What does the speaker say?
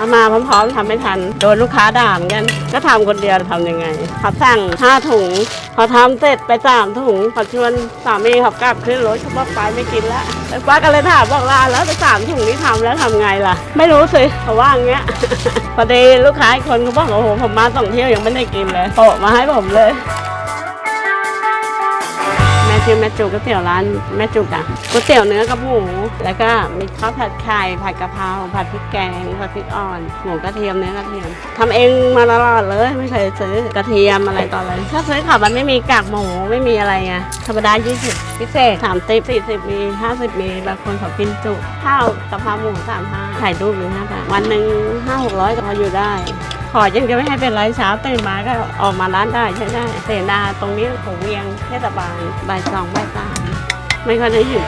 เอามาพร้อมๆทำไม่ทัน โดนลูกค้าด่าเหมือนกันก็ทำคนเดียวทำยังไงเขาสั่งห้าถุง พอทำเสร็จไปสามถุงพอชวนสามีเขากลับขึ้นรถเขาบอกไปไม่กินละแล้วป้าก็เลยถามบอกลาแล้วไปสามถุงนี้ทำแล้วทำไงล่ะ ไม่รู้สิเขาว่าอย่างเงี้ย พอดีลูกค้าอีกคนเขาบอกโอ้โหผมมาส่งเที่ยวยังไม่ได้กินเลยโปะมาให้ผมเลย ชื่อแม่จุกก๋วยเตี๋ยวร้านแม่จุกอะก๋วยเตี๋ยวเนื้อกับหมู แล้วก็มีข้าวผัดไข่ผัดกะเพราผัดพริกแกงผัดพริกอ่อน หมูกระเทียมเนื้อกระเทียมทำเองมาตลอดเลยไม่เคยซื้อกระเทียมอะไรต่ออะไรถ้าซื้อขับมันไม่มีกากหมูไม่มีอะไรไงธรรมดา 20 พิเศษ30 40มี50มีบางคนเขากินจุข้าวกะเพราหมู35ถ่ายรูปหนึ่งห้าบาทวันหนึ่งห้าหกร้อยก็พออยู่ได้ ขอยังจะไม่ให้เป็นไรเช้าตื่นมาก็ออกมาร้านได้ใช่ได้เสนาตรงนี้ผมเวียงเทศบาลบ่ายสองบ่ายสามไม่ค่อยได้หยุด